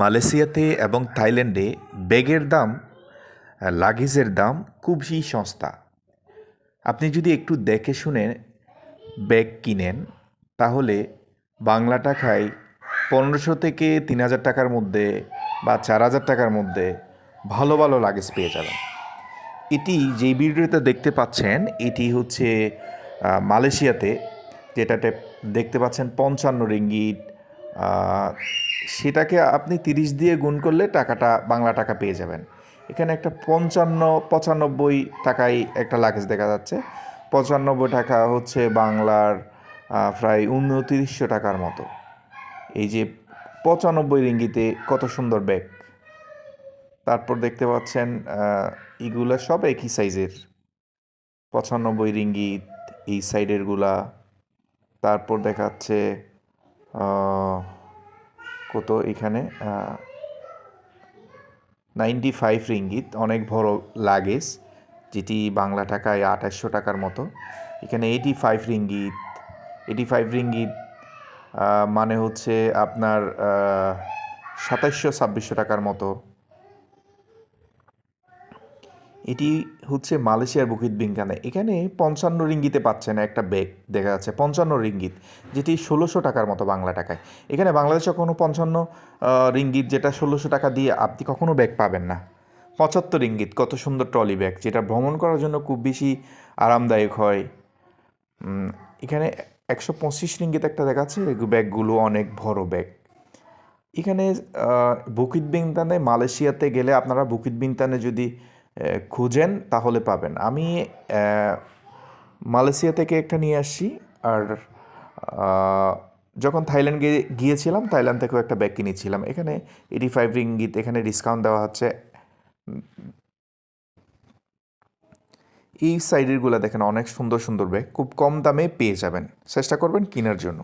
মালয়েশিয়াতে এবং থাইল্যান্ডে ব্যাগের দাম, লাগেজের দাম খুবই সস্তা। আপনি যদি একটু দেখে শুনে ব্যাগ কিনেন, তাহলে বাংলা টাকায় পনেরোশো থেকে তিন হাজার টাকার মধ্যে বা চার হাজার টাকার মধ্যে ভালো ভালো লাগেজ পেয়ে যাবেন। এটি যেই ভিডিওতে দেখতে পাচ্ছেন, এটি হচ্ছে মালয়েশিয়াতে, যেটাতে দেখতে পাচ্ছেন পঞ্চান্ন রিঙ্গিট সেটাকে আপনি তিরিশ দিয়ে গুণ করলে টাকাটা, বাংলা টাকা পেয়ে যাবেন। এখানে একটা পঞ্চান্ন, পঁচানব্বই টাকায় একটা লাগেজ দেখা যাচ্ছে। পঁচানব্বই টাকা হচ্ছে বাংলার প্রায় উনত্রিশশো টাকার মতো। এই যে পঁচানব্বই রিঙ্গিতে কত সুন্দর ব্যাগ তারপর দেখতে পাচ্ছেন এগুলা সব একই সাইজের পঁচানব্বই রিঙ্গিত এই সাইডেরগুলা তারপর দেখাচ্ছে কত এখানে? নাইনটি ফাইভ রিঙ্গিত অনেক বড় লাগেজ, যেটি বাংলা টাকায় আঠাশশো টাকার মতো। এখানে eighty five ringgit eighty five ringgit মানে হচ্ছে আপনার সাতাশশো ছাব্বিশশো টাকার মতো। এটি হচ্ছে মালয়েশিয়ার বুকিত বিজ্ঞানে। এখানে পঞ্চান্ন রিঙ্গিতে পাচ্ছেন একটা ব্যাগ, দেখা যাচ্ছে পঞ্চান্ন রিঙ্গিত, যেটি ষোলোশো টাকার মতো বাংলা টাকায়। এখানে বাংলাদেশে কোনো পঞ্চান্ন রিঙ্গিত যেটা ষোলোশো টাকা দিয়ে আপনি কখনো ব্যাগ পাবেন না। পঁচাত্তর রিঙ্গিত, কত সুন্দর ট্রলি ব্যাগ, যেটা ভ্রমণ করার জন্য খুব বেশি আরামদায়ক হয়। এখানে একশো পঁচিশ রিঙ্গিত একটা দেখাচ্ছে ব্যাগগুলো অনেক বড় ব্যাগ। এখানে বুকিত বিনতানে মালয়েশিয়াতে গেলে আপনারা বুকিত বিনতানে যদি খুঁজেন, তাহলে পাবেন। আমি মালয়েশিয়া থেকে একটা নিয়ে আসছি আর যখন থাইল্যান্ড গিয়ে গিয়েছিলাম, থাইল্যান্ড থেকেও একটা ব্যাগ কিনেছিলাম। এখানে এইটি ফাইভ রিঙ্গিত, এখানে ডিসকাউন্ট দেওয়া হচ্ছে। এই সাইডেরগুলো দেখেন, অনেক সুন্দর সুন্দর ব্যাগ। খুব কম দামে পেয়ে যাবেন। চেষ্টা করবেন কেনার জন্য।